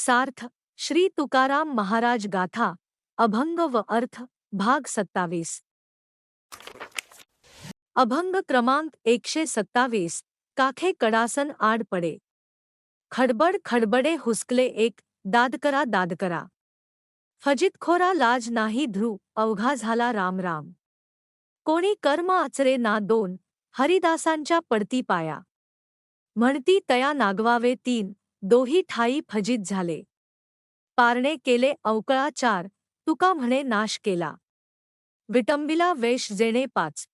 सार्थ श्री तुकाराम महाराज गाथा अभंग व अर्थ भाग सत्तावीस. अभंग क्रमांक एकशे सत्तावीस काखे कडासन आड पडे. खडबड खडबडे हुसकले एक दादकरा दादकरा. फजितखोरा लाज नाही ध्रुव अवघा झाला राम राम. कोणी कर्म आचरे ना दोन हरिदासांच्या पडती पाया. म्हणती तया नागवावे तीन दोही ठाई फजित झाले. पारणे केले अवकळा चार तुका म्हणे नाश केला. विटंबिला वेश जेणे पाच.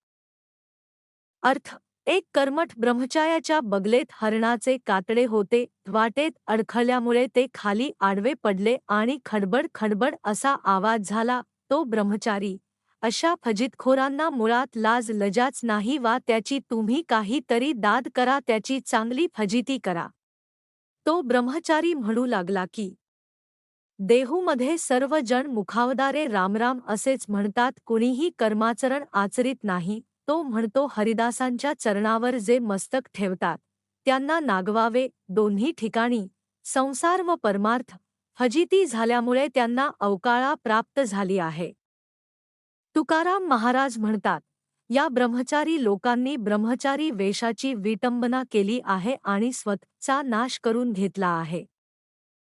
अर्थ एक कर्मठ ब्रह्मचार्याच्या बगलेत हरणाचे कातडे होते वाटेत अडखळल्यामुळे ते खाली आडवे पडले आणि खडबड खडबड असा आवाज झाला तो ब्रह्मचारी अशा फजितखोरांना मुळात लाज लजाच नाही वा त्याची तुम्ही काही तरी दाद करा त्याची चांगली फजिती करा. तो ब्रह्मचारी म्हणू लागला की देहूमध्ये सर्व जण मुखावदारे रामराम असेच म्हणतात कुणीही कर्माचरण आचरित नाही. तो म्हणतो हरिदासांच्या चरणावर जे मस्तक ठेवतात त्यांना नागवावे दोन्ही ठिकाणी संसार व परमार्थ हजिती झाल्यामुळे त्यांना अवकाळा प्राप्त झाली आहे. तुकाराम महाराज म्हणतात या ब्रह्मचारी लोकांनी ब्रह्मचारी वेशाची विटंबना केली आहे आणि स्वतःचा नाश करून घेतला आहे.